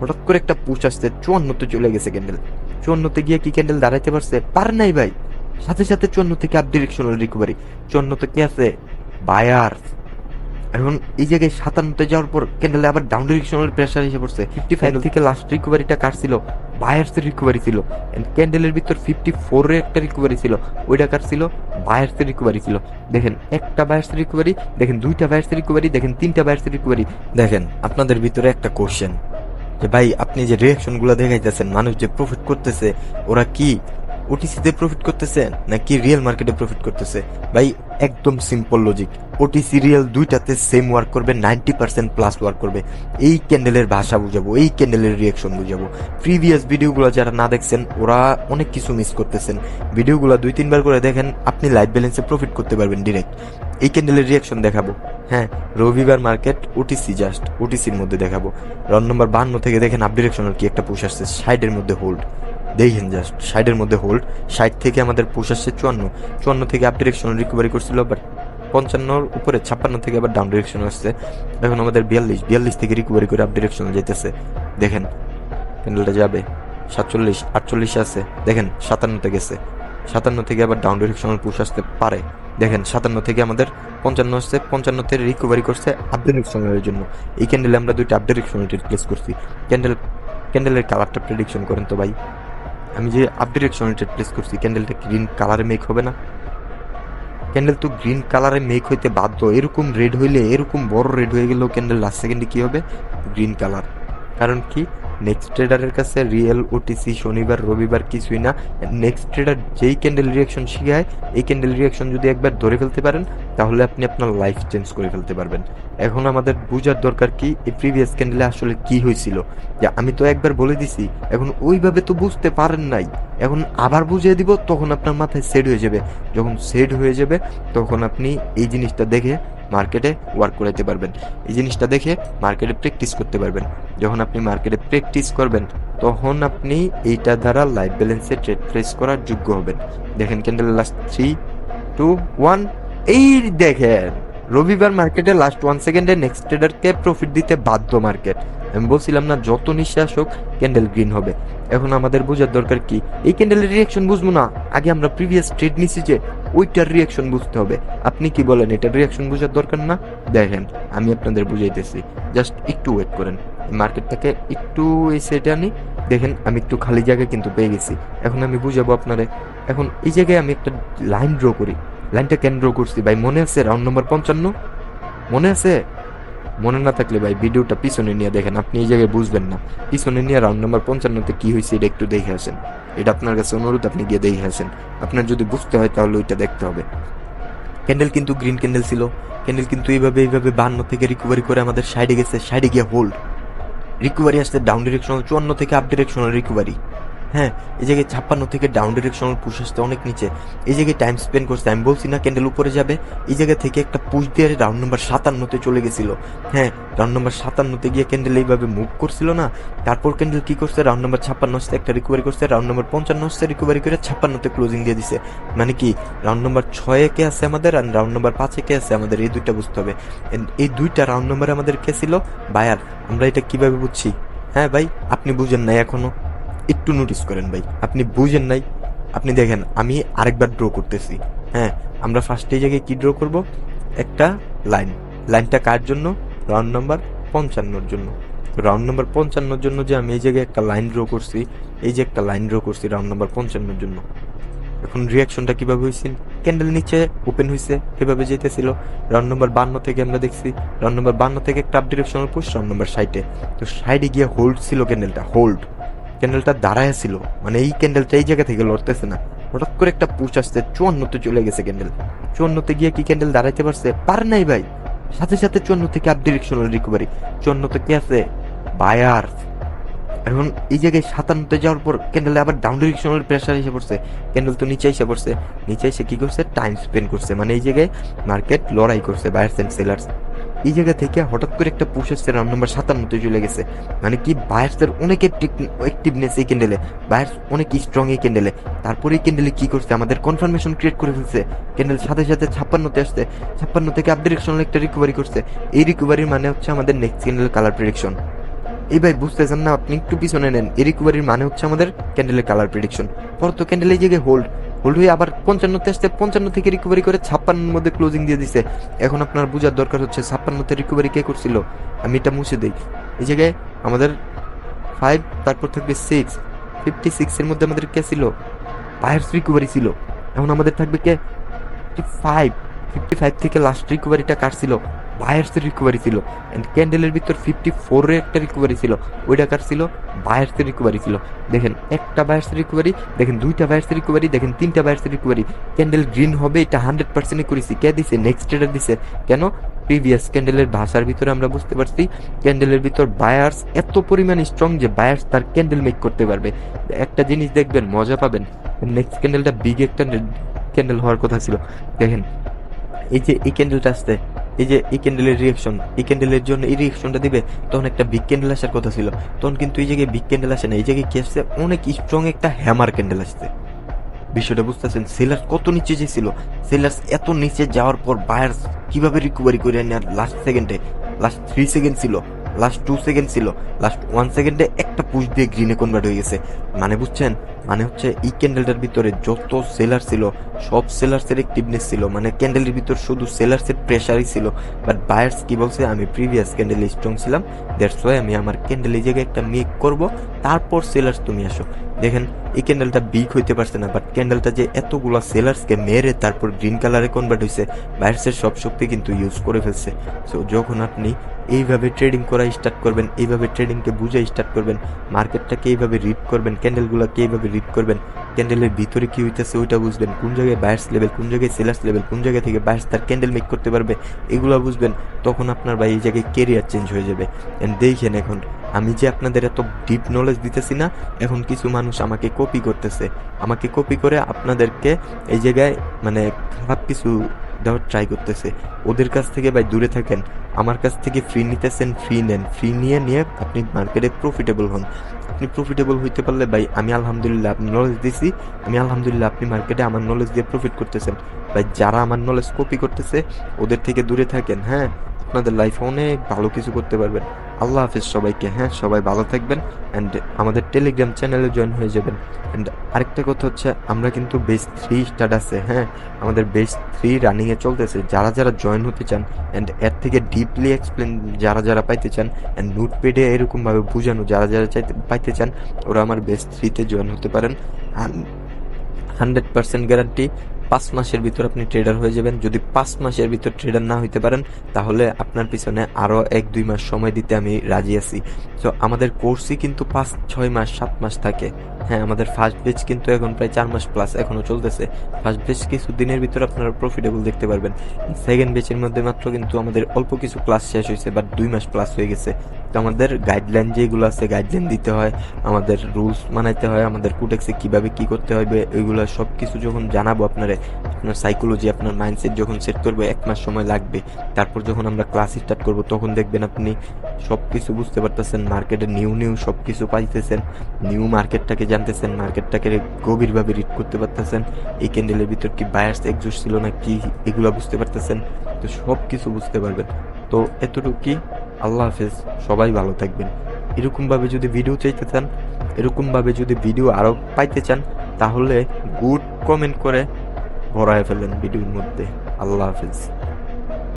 হঠাৎ করে একটা পুশ আসছে চুয়ান্নতে চলে গেছে ক্যান্ডেল চুয়ান্নতে গিয়ে কি ক্যান্ডেল দাঁড়াইতে পারছে? পারে নাই ভাই। সাথে সাথে চুয়ান্ন থেকে আপ ডিরেকশনাল রিকভারি চুয়ান্নতে কি আছে? বায়ার এখন এই জায়গায় সাতান্নতে যাওয়ার পর ক্যান্ডেলে আবার ডাউন ডিরেকশনাল প্রেশার এসে পড়ছে। ফিফটি ফাইভ থেকে লাস্ট রিকভারিটা কাটছিল বায়ার্সের রিকভারি ছিল। ক্যান্ডেলের ভিতর ফিফটি ফোরের একটা রিকভারি ছিল। ওইটা কাটছিল বায়ার্সের রিকভারি ছিল। দেখেন একটা বায়ার্সের রিকভারি দেখেন দুইটা বায়ার্সের রিকভারি দেখেন তিনটা বায়ার্সের রিকভারি দেখেন আপনাদের ভিতরে একটা কোশ্চেন যে ভাই, আপনি যে রিয়াকশনগুলো দেখাইতেছেন, মানুষ যে প্রফিট করতেছে, ওরা কি ওটিসিতে প্রফিট করতেছে, নাকি রিয়েল মার্কেটে প্রফিট করতেছে? ভাই একদম সিম্পল লজিক ওটি সিরিয়াল দুইটাতে সেম ওয়ার্ক করবে নাইনটি পার্সেন্ট প্লাস ওয়ার্ক করবে। এই ক্যান্ডেলের ভাষা বুঝাবো, এই ক্যান্ডেলের রিয়াকশন বুঝাবো। প্রিভিয়াস ভিডিওগুলো যারা না দেখছেন, ওরা অনেক কিছু মিস করতেছেন। ভিডিওগুলো দুই, তিনবার করে দেখেন, আপনি লাইফ ব্যালেন্সে প্রফিট করতে পারবেন ডিরেক্ট এই ক্যান্ডেলের রিয়াকশন দেখাবো। হ্যাঁ রবিবার মার্কেট ওটিসি জাস্ট ওটিসির মধ্যে দেখাবো। রন নম্বর বান্ন থেকে দেখেন আপ ডিরেকশনাল কি একটা পুশ আসছে সাইডের মধ্যে হোল্ড দেখেন জাস্ট সাইডের মধ্যে হোল্ড সাইড থেকে আমাদের পুশ আসছে চুয়ান্ন। চুয়ান্ন থেকে আপ ডিরেকশনাল রিকভারি করছিল বাট পঞ্চান্নর উপরে, ছাপ্পান্ন থেকে আবার ডাউন ডিরেকশন আসছে। এখন আমাদের বিয়াল্লিশ বিয়াল্লিশ থেকে রিকভারি করে আপ ডিরেকশনাল যেতেছে দেখেন ক্যান্ডেলটা যাবে। সাতচল্লিশ, আটচল্লিশ আছে। দেখেন, সাতান্নতে গেছে। সাতান্ন থেকে আবার ডাউন ডিরেকশনাল পুশ আসতে পারে। দেখেন, সাতান্ন থেকে আমাদের পঞ্চান্ন আসছে। পঞ্চান্নতে রিকভারি করছে আপ ডিরেকশনালের জন্য। এই ক্যান্ডেলে আমরা দুইটা আপ ডিরেকশনাল রিপ্লেস করছি। ক্যান্ডেল ক্যান্ডেলের কালারটা প্রেডিকশন করেন তো ভাই। আমি যে আপডেটেড সনিটেড প্লেস করছি ক্যান্ডেলটা গ্রিন কালারে মেক হবে না। ক্যান্ডেল তো গ্রিন কালারে মেক হইতে বাধ্য। এরকম রেড হইলে, এরকম বড় রেড হয়ে গেলেও ক্যান্ডেল লাস্ট সেকেন্ডে কী হবে? গ্রিন কালার কারণ কি? নেক্সট ট্রেডারের কাছে রিয়েল ওটিসি শনিবার, রবিবার কিছুই না। নেক্সট ট্রেডার যেই ক্যান্ডেল রিয়াকশন শিখায়, এই ক্যান্ডেল রিয়াকশন যদি একবার ধরে ফেলতে পারেন, তাহলে আপনি আপনার লাইফ চেঞ্জ করে ফেলতে পারবেন। এখন আমাদের বোঝার দরকার কি, এই প্রিভিয়াস ক্যান্ডেলে আসলে কি হয়েছিল? যে আমি তো একবার বলে দিছি, এখন ওইভাবে তো বুঝতে পারেন নাই। এখন আবার বুঝিয়ে দিব, তখন আপনার মাথায় সেট হয়ে যাবে। যখন সেট হয়ে যাবে, তখন আপনি এই জিনিসটা দেখে মার্কেটে ওয়ার্ক করাইতে পারবেন। এই জিনিসটা দেখে মার্কেটে প্র্যাকটিস করতে পারবেন। যখন আপনি মার্কেটে প্র্যাকটিস করবেন, তখন আপনি এইটা দ্বারা লাইফ ব্যালেন্সে ট্রেড ফ্রেস করার যোগ্য হবেন। দেখেন candle last three two one এই দেখেন। রবিবার মার্কেটে লাস্ট ওয়ান সেকেন্ডে নেক্সট ট্রেডারকে প্রফিট দিতে বাধ্য মার্কেট। আমি বলছিলাম না, যত নিঃশ্বাস হোক ক্যান্ডেল গ্রিন হবে। এখন আমাদের বোঝার দরকার কি? এই ক্যান্ডেলের রিয়াকশন বুঝব না। আগে আমরা প্রিভিয়াস ট্রেড নিছি যে, ওইটার রিয়াকশন বুঝতে হবে। আপনি কি বলেন, এটার রিয়াকশন বোঝার দরকার না? দেখেন, আমি আপনাদের বুঝাইতেছি। জাস্ট একটু ওয়েট করেন। মার্কেটটাকে একটু এই সেটে আনি। দেখেন, আমি একটু খালি জায়গায় কিন্তু পেয়ে গেছি। এখন আমি বুঝাবো আপনারে। এখন এই জায়গায় আমি একটা লাইন ড্র করি। লাইনটা কেন ড্র করছি। ভাই, মনে আছে রাউন্ড নম্বর পঞ্চান্ন? মনে আছে? মনে না থাকলে ভাই, ভিডিওটা পিছনে নিয়ে দেখেন, আপনি এই জায়গায় বুঝবেন না। পিছনে নিয়ে রাউন্ড নাম্বার পঞ্চান্নতে কী হয়েছে, এটা একটু দেখে আসেন। এটা আপনার কাছে অনুরোধ, আপনি গিয়ে দেখে আসেন। আপনার যদি বুঝতে হয়, তাহলে ওইটা দেখতে হবে। ক্যান্ডেল কিন্তু গ্রিন ক্যান্ডেল ছিল। ক্যান্ডেল কিন্তু এইভাবে এইভাবে বান্ন থেকে রিকভারি করে আমাদের সাইডে গেছে সাইডে গিয়ে হোল্ড রিকভারি আসছে ডাউন ডিরেকশনাল চুয়ান্ন থেকে আপ ডিরেকশনাল রিকভারি হ্যাঁ এই জায়গায় ছাপ্পান্ন থেকে ডাউন ডিরেকশনাল পুশ আসতে অনেক নিচে। এই জায়গায় টাইম স্পেন্ড করছে, আমি বলছি না ক্যান্ডেল উপরে যাবে। এই জায়গা থেকে একটা পুশ দিয়ে রাউন্ড নাম্বার সাতান্নতে চলে গেছিল। হ্যাঁ রাউন্ড নাম্বার সাতান্নতে গিয়ে ক্যান্ডেল এইভাবে মুভ করছিল না। তারপর ক্যান্ডেল কি করছে? রাউন্ড নাম্বার ছাপ্পান্ন আসতে একটা রিকভারি করছে রাউন্ড নাম্বার পঞ্চান্ন আসতে রিকভারি করে ছাপ্পান্নতে ক্লোজিং দিয়ে দিছে। মানে কি রাউন্ড নাম্বার ছয়ে কে আছে আমাদের আর রাউন্ড নাম্বার পাঁচে কে আছে আমাদের, এই দুইটা বুঝতে হবে। এই দুইটা রাউন্ড নাম্বার আমাদের কে ছিল? বায়ার আমরা এটা কীভাবে বুঝছি? হ্যাঁ ভাই, আপনি বুঝেন নাই এখনও। একটু নোটিস করেন ভাই। আপনি বুঝেন নাই, আপনি দেখেন, আমি আরেকবার ড্র করতেছি। হ্যাঁ আমরা ফার্স্ট এই জায়গায় কি ড্র করব? একটা লাইন লাইনটা কার জন্য? রাউন্ড নাম্বার পঞ্চান্নর জন্য। রাউন্ড নাম্বার পঞ্চান্নর জন্য যে আমি এই জায়গায় একটা লাইন ড্র করছি, এই যে একটা লাইন ড্র করছি রাউন্ড নাম্বার পঞ্চান্নর জন্য। এখন রিয়াকশনটা কীভাবে হয়েছে ক্যান্ডেল নিচে ওপেন হয়েছে কীভাবে যেতেছিল রাউন্ড নাম্বার বান্ন থেকে আমরা দেখছি রাউন্ড নাম্বার বান্ন থেকে একটা up directional push round number সাইডে তো সাইডে গিয়ে হোল্ড ছিল ক্যান্ডেলটা হোল্ড ক্যান্ডেলটা দাঁড়ায় ছিল। মানে এই ক্যান্ডেলটা এই জায়গা থেকে লড়তেছে না। হঠাৎ করে একটা পুশ আসছে, চুয়ান্নতে চলে গেছে ক্যান্ডেল চুয়ান্নতে গিয়ে কি ক্যান্ডেল দাঁড়াইতে পারছে? পারে নাই ভাই। সাথে সাথে চুয়ান্ন থেকে আপ ডিরেকশনাল রিকভারি চুয়ান্নতে কি আছে? বায়ার এখন এই জায়গায় সাতান্নতে যাওয়ার পর ক্যান্ডেলে আবার ডাউন ডিরেকশনাল প্রেসার এসে পড়ছে। ক্যান্ডেল তো নিচে এসে পড়ছে। নিচে এসে কি করছে? টাইম স্পেন্ড করছে। মানে এই জায়গায় মার্কেট লড়াই করছে বায়ার্স এন্ড সেলার্স এই জায়গা থেকে হঠাৎ করে একটা পুশ আসছে রাউন্ড নাম্বার সাতান্নতে চলে গেছে। মানে কি, বায়ার্সের অনেক অ্যাক্টিভনেস এই ক্যান্ডেলে। বায়ার্স অনেক স্ট্রং এই ক্যান্ডেলে। তারপরে এই ক্যান্ডেলে কি করছে? আমাদের কনফার্মেশন ক্রিয়েট করে ফেলছে। ক্যান্ডেল সাথে সাথে ছাপ্পান্নতে আসছে। ছাপ্পান্ন থেকে আপ ডিরেকশনাল একটা রিকভারি করছে। এই রিকভারির মানে হচ্ছে আমাদের নেক্সট ক্যান্ডেল কালার প্রেডিকশন এই ভাই বুঝতেছেন না? আপনি একটু পিছনে নেন। এই রিকভারির মানে হচ্ছে আমাদের ক্যান্ডেলের কালার প্রেডিকশন পর তো ক্যান্ডেল এই জায়গায় হোল্ড হোল্ড হয়ে আবার পঞ্চান্নতে আসতে পঞ্চান্ন থেকে রিকভারি করে ছাপ্পান্নর মধ্যে ক্লোজিং দিয়ে দিছে। এখন আপনার বোঝার দরকার হচ্ছে ছাপ্পান্নতে রিকভারি কে করছিল? আমি এটা মুছে দিই। এই জায়গায় আমাদের ফাইভ তারপর থাকবে সিক্স ফিফটি সিক্সের মধ্যে আমাদের কে ছিল? বায়ার্স রিকভারি ছিল। এখন আমাদের থাকবে কে? ফাইভ ফিফটি ফাইভ থেকে লাস্ট রিকভারিটা কার ছিল? বায়ার্সের রিকভারি ছিল। অ্যান্ড ক্যান্ডেলের ভিতর ফিফটি ফোরের একটা রিকভারি ছিল। ওইটা কার ছিল? বায়ার্সের রিকভারি ছিল। দেখেন, একটা বায়ার্সের রিকভারি দেখেন দুইটা বায়ার্সের রিকভারি দেখেন তিনটা বায়ার্সের রিকভারি ক্যান্ডেল গ্রিন হবে, এটা হান্ড্রেড পার্সেন্টই করেছি। কে দিছে? নেক্সট ট্রেডার দিছে। কেন? প্রিভিয়াস ক্যান্ডেলের ভাষার ভিতরে আমরা বুঝতে পারছি ক্যান্ডেলের ভিতর বায়ার্স এত পরিমাণ স্ট্রং যে বায়ার্স তার ক্যান্ডেল মেক করতে পারবে। একটা জিনিস দেখবেন, মজা পাবেন। নেক্সট ক্যান্ডেলটা বিগ একটা ক্যান্ডেল হওয়ার কথা ছিল। দেখেন, এই যে, এই ক্যান্ডেলটা আসছে। এই যে এই ক্যান্ডেলের রিয়াকশন এই ক্যান্ডেলের জন্য এই রিয়াকশনটা দিবে, তখন একটা বিগ ক্যান্ডেল আসার কথা ছিল। তখন কিন্তু এই জায়গায় বিগ ক্যান্ডেল আসে না, এই জায়গায় কি আসছে? অনেক স্ট্রং একটা হ্যামার ক্যান্ডেল আসছে। বিষয়টা বুঝতেছেন? সেলার্স কত নিচে যে ছিল সেলার্স এত নিচে যাওয়ার পর বায়ার্স কীভাবে রিকভারি করে নেয় লাস্ট সেকেন্ডে লাস্ট থ্রি সেকেন্ড ছিল লাস্ট টু সেকেন্ড ছিল লাস্ট ওয়ান সেকেন্ডে একটা পুশ দিয়ে গ্রিনে কনভার্ট হয়ে গেছে। মানে বুঝছেন? মানে হচ্ছে এই ক্যান্ডেলটার ভিতরে যত সেলার ছিল, সব সেলার্সের অ্যাক্টিভনেস ছিল। মানে ক্যান্ডেলের ভিতর শুধু সেলার্সের প্রেশারই ছিল। বাট বায়ার্স কি বলছে, আমি প্রিভিয়াস ক্যান্ডেলে স্ট্রং ছিলাম। দ্যাটস ওয়াই আমি আমার ক্যান্ডেল জায়গায় একটা মেক করব। তারপর সেলার্স তুমি আসো। দেখেন, এই ক্যান্ডেলটা বিগ হইতে পারছে না বাট ক্যান্ডেলটা যে এতগুলা সেলার্সকে মেরে তারপর গ্রিন কালারে কনভার্ট হয়েছে বায়ার্সের সব শক্তি কিন্তু ইউজ করে ফেলছে। সো যখন আপনি এইভাবে ট্রেডিং করা স্টার্ট করবেন, এইভাবে ট্রেডিংকে বুঝে স্টার্ট করবেন মার্কেটটাকে এইভাবে রিড করবেন ক্যান্ডেলগুলোকে এইভাবে রিড করবেন। ক্যান্ডেলের ভিতরে কি হইতেছে ওইটা বুঝবেন। কোন জায়গায় বায়ার্স লেভেল কোন জায়গায় সেলার্স লেভেল কোন জায়গা থেকে বায়ার্স তার ক্যান্ডেল মেক করতে পারবে, এগুলো বুঝবেন। তখন আপনার ভাই এই জায়গায় কেরিয়ার চেঞ্জ হয়ে যাবে। এন্ড দেখেন এখন, আমি যে আপনাদের এত ডিপ নলেজ দিতেছি না, এখন কিছু মানুষ আমাকে কপি করতেছে। আমাকে কপি করে আপনাদেরকে এই জায়গায় মানে খারাপ কিছু দেওয়ার ট্রাই করতেছে। ওদের কাছ থেকে ভাই দূরে থাকেন। আমার কাছ থেকে ফ্রি নিতেছেন ফ্রি নেন। ফ্রি নিয়ে নিয়ে আপনি মার্কেটে প্রফিটেবল হন। আপনি প্রফিটেবল হইতে পারলে ভাই, আমি আলহামদুলিল্লাহ আপনি নলেজ দিছি, আমি আলহামদুলিল্লাহ আপনি মার্কেটে আমার নলেজ দিয়ে প্রফিট করতেছেন। ভাই, যারা আমার নলেজ কপি করতেছে, ওদের থেকে দূরে থাকেন হ্যাঁ? আপনাদের লাইফে অনেক ভালো কিছু করতে পারবেন। আল্লাহ হাফিজ সবাইকে হ্যাঁ সবাই ভালো থাকবেন অ্যান্ড আমাদের টেলিগ্রাম চ্যানেলে জয়েন হয়ে যাবেন। অ্যান্ড আরেকটা কথা হচ্ছে, আমরা কিন্তু বেস থ্রি স্টার্ট আছে হ্যাঁ আমাদের বেস থ্রি রানিংয়ে চলতেছে। যারা যারা জয়েন হতে চান অ্যান্ড এর থেকে ডিপলি এক্সপ্লেন যারা যারা পাইতে চান অ্যান্ড নোটপ্যাডে এরকমভাবে বোঝানো যারা যারা চাইতে, পাইতে চান, ওরা আমার বেস থ্রিতে জয়েন হতে পারেন। হান্ড্রেড পার্সেন্ট গ্যারান্টি পাঁচ মাসের ভিতর আপনি ট্রেডার হয়ে যাবেন। যদি পাঁচ মাসের ভিতর ট্রেডার না হইতে পারেন, তাহলে আপনার পিছনে আরও এক, দুই মাস সময় দিতে আমি রাজি আছি। তো আমাদের কোর্সই কিন্তু পাঁচ, ছয় মাস, সাত মাস থাকে। হ্যাঁ আমাদের ফার্স্ট বেচ কিন্তু এখন প্রায় চার মাস প্লাস এখনও চলতেছে। ফার্স্ট বেচ কিছু দিনের ভিতরে আপনারা প্রফিটেবল দেখতে পারবেন। সেকেন্ড বেচের মধ্যে মাত্র কিন্তু আমাদের অল্প কিছু ক্লাস শেষ হয়েছে বাট দুই মাস প্লাস হয়ে গেছে। তো আমাদের গাইডলাইন যেগুলো আছে গাইডলাইন দিতে হয়, আমাদের রুলস মানাইতে হয়, আমাদের কুটেক্সে কীভাবে কী করতে হবে ওইগুলো সব কিছু যখন জানাব আপনারে, আপনার সাইকোলজি আপনার মাইন্ডসেট যখন সেট করবে, এক মাস সময় লাগবে। তারপর যখন আমরা ক্লাস স্টার্ট করব, তখন দেখবেন আপনি সব কিছু বুঝতে পারতেছেন মার্কেটে নিউ নিউ সব কিছু পাইতেছেন। নিউ মার্কেটটাকে জানতেছেন মার্কেটটাকে গভীরভাবে রিড করতে পারতেছেন। এই ক্যান্ডেলের ভিতর কি বায়ার্স একজোশ ছিল না কি এগুলো বুঝতে পারতেছেন? তো সব কিছু বুঝতে পারবেন। তো এতটুকু কি আল্লাহ হাফেজ, সবাই ভালো থাকবেন। এরকমভাবে যদি ভিডিও চাইতে চান, এরকমভাবে যদি ভিডিও আরও পাইতে চান, তাহলে গুড কমেন্ট করে ভরায় ফেলেন ভিডিওর মধ্যে। আল্লাহ হাফেজ।